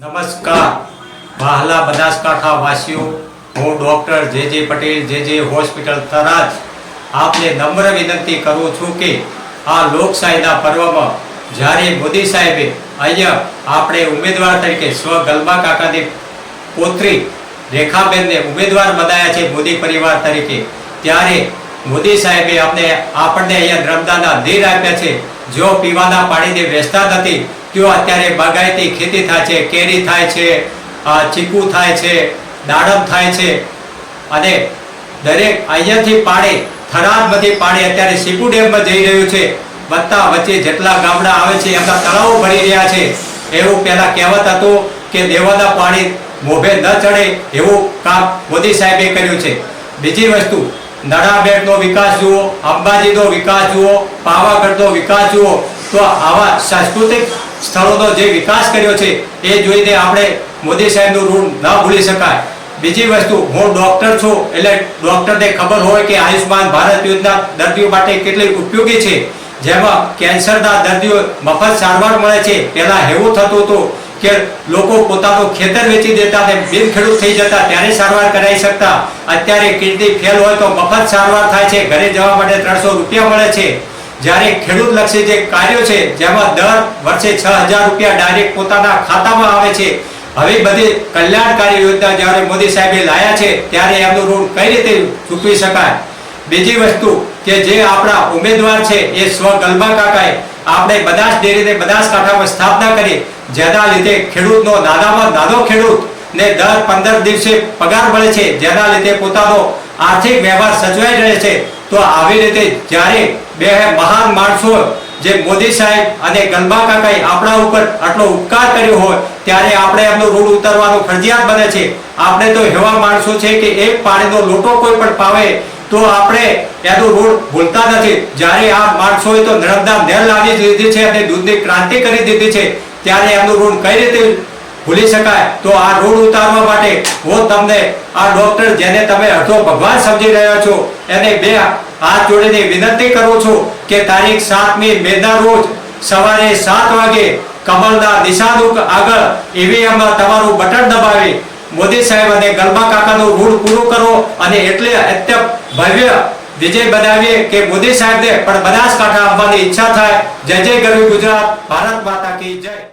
નમસ્કાર. વાહલા બનાસકાંઠા વાસીઓ, હું ડોક્ટર જે જે પટેલ, જે જે હોસ્પિટલ તરાજ આપને નમ્ર વિનંતી કરું છું કે આ લોકશાહીના પર્વમાં જ્યારે મોદી સાહેબે અહીંયા આપણે ઉમેદવાર તરીકે સ્વ ગલબા કાકાની પોત્રી રેખાબેનને ઉમેદવાર બનાવ્યા છે મોદી પરિવાર તરીકે, ત્યારે મોદી સાહેબે આપણે આપણને અહીંયા નર્મદાના નીર આપ્યા છે. જો પીવાના પાણીની વેચતા નથી તેઓ અત્યારે બાગાયતી ખેતી થાય છે, કેરી થાય છે ચીકુ થાય છે, દાડમ થાય છે. અને દરેક અહીંયાથી પાણી, થરાદમાંથી પાણી અત્યારે સીપુ ડેમમાં જઈ રહ્યું છે. વત્તા વચ્ચે જેટલા ગામડા આવે છે, એમના તળાવો ભરી રહ્યા છે. એવું પહેલા કહેવત હતું કે દેવાના પાણી મોભે ન ચડે એવું કામ મોદી સાહેબે કર્યું છે. બીજી વસ્તુ નડાબેટનો વિકાસ જુઓ, અંબાજીનો વિકાસ જુઓ, પાવાગઢનો વિકાસ જુઓ, તો આવા સાંસ્કૃતિક સ્થળોનો જે વિકાસ કર્યો છે, એ જોઈને આપણે મોદી સાહેબનું ઋણ ન ભૂલી શકાય. બીજી વસ્તુ, હું ડોક્ટર છું, એટલે ડૉક્ટરને ખબર હોય કે આયુષ્માન ભારત યોજના દર્દીઓ માટે કેટલી ઉપયોગી છે. જેમાં કેન્સરના દર્દીઓ મફત સારવાર મળે છે, પહેલા એવું થતું હતું કે લોકો પોતાનું ખેતર વેચી દેતા ને બિન ખેડૂત થઈ જતા, ત્યારે સારવાર કરાવી શકતા. અત્યારે કિડની ફેલ હોય તો મફત સારવાર થાય છે. ઘરે જવા માટે ત્રણસો રૂપિયા મળે છે. જ્યારે ખેડૂત લક્ષી જે કાર્યો છે, જેમાં દર વર્ષે છ હજાર રૂપિયા ડાયરેક્ટ પોતાના ખાતામાં આવે છે. હવે બધી કલ્યાણકારી યોજના જ્યારે મોદી સાહેબે લાયા છે, ત્યારે એમનું ઋણ કઈ રીતે ચૂકવી શકાય? બીજી વસ્તુ કે જે આપણા ઉમેદવાર છે એ સ્વ ગલબા કાકાએ આપણે બનાસ ડેરીને બનાસકાંઠામાં સ્થાપના કરી, જેના લીધે ખેડૂતનો નાનામાં નાનો ખેડૂત ને દર પંદર દિવસે પગાર મળે છે, જેના લીધે પોતાનો આર્થિક વ્યવહાર સચવાઈ રહે છે, તો આવી રીતે જ્યારે બે મહાન માણસો જે મોદી સાહેબ અને ગલબા કાકાએ આપણા ઉપર આટલો ઉપકાર કર્યો હોય, ત્યારે આપણે એમનું ઋણ ઉતારવાનું ફરજિયાત બને છે. આપણે તો એવા માણસો છે કે એક પાણીનો લોટો કોઈ પણ પાવે તો આપણે એનું રોડ ભૂલતા નથી. જ્યારે આ માણસોએ તો નર્મદા નહેર લાવી દીધી છે અને દૂધની ક્રાંતિ કરી દીધી છે, ત્યારે એમનું રોડ કઈ રીતે ભૂલી શકાય? તો આ રોડ ઉતારવા માટે હું તમને, આ ડોક્ટર જેને તમે અડધો ભગવાન સમજી રહ્યા છો, એને બે હાથ જોડીને વિનંતી કરું છું કે તારીખ સાતમી મેના રોજ સવારે સાત વાગે કમલના દિશાદુક આગળ ઈવીએમમાં તમારું બટન દબાવી મોદી સાહેબ અને ગરબા કાકાનું ઋણ પૂરું કરો અને એટલે અત્યંત ભવ્ય વિજય બનાવીએ કે મોદી સાહેબને પણ બનાસકાંઠા આવવાની ઈચ્છા થાય. જય જય ગરવી ગુજરાત. ભારત માતા કી જય.